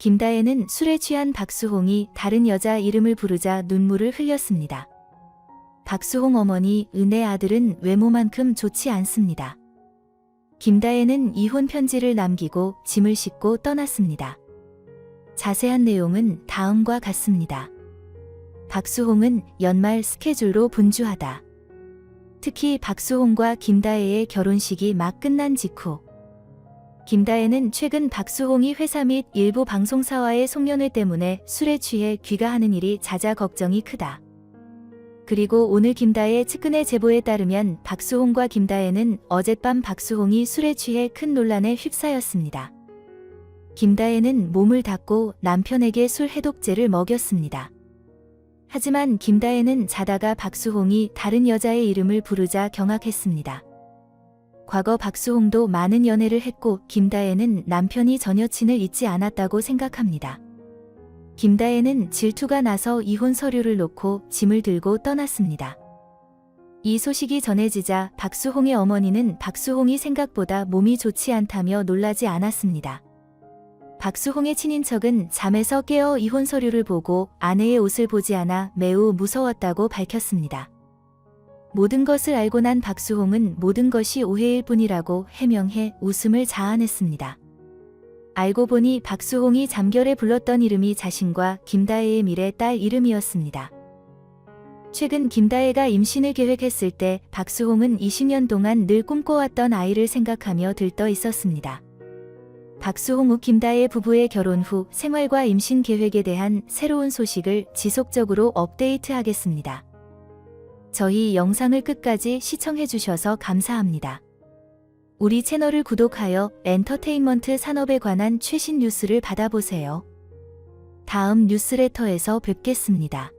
김다혜는 술에 취한 박수홍이 다른 여자 이름을 부르자 눈물을 흘렸습니다. 박수홍 어머니 은혜 아들은 외모만큼 좋지 않습니다. 김다혜는 이혼 편지를 남기고 짐을 싣고 떠났습니다. 자세한 내용은 다음과 같습니다. 박수홍은 연말 스케줄로 분주하다. 특히 박수홍과 김다혜의 결혼식이 막 끝난 직후 김다혜는 최근 박수홍이 회사 및 일부 방송사와의 송년회 때문에 술에 취해 귀가하는 일이 잦아 걱정이 크다. 그리고 오늘 김다혜 측근의 제보에 따르면 박수홍과 김다혜는 어젯밤 박수홍이 술에 취해 큰 논란에 휩싸였습니다. 김다혜는 몸을 닦고 남편에게 술 해독제를 먹였습니다. 하지만 김다혜는 자다가 박수홍이 다른 여자의 이름을 부르자 경악했습니다. 과거 박수홍도 많은 연애를 했고 김다혜는 남편이 전 여친을 잊지 않았다고 생각합니다. 김다혜는 질투가 나서 이혼 서류를 놓고 짐을 들고 떠났습니다. 이 소식이 전해지자 박수홍의 어머니는 박수홍이 생각보다 몸이 좋지 않다며 놀라지 않았습니다. 박수홍의 친인척은 잠에서 깨어 이혼 서류를 보고 아내의 옷을 보지 않아 매우 무서웠다고 밝혔습니다. 모든 것을 알고 난 박수홍은 모든 것이 오해일 뿐이라고 해명해 웃음을 자아냈습니다. 알고 보니 박수홍이 잠결에 불렀던 이름이 자신과 김다혜의 미래 딸 이름이었습니다. 최근 김다혜가 임신을 계획했을 때 박수홍은 20년 동안 늘 꿈꿔왔던 아이를 생각하며 들떠 있었습니다. 박수홍 후 김다혜 부부의 결혼 후 생활과 임신 계획에 대한 새로운 소식을 지속적으로 업데이트하겠습니다. 저희 영상을 끝까지 시청해주셔서 감사합니다. 우리 채널을 구독하여 엔터테인먼트 산업에 관한 최신 뉴스를 받아보세요. 다음 뉴스레터에서 뵙겠습니다.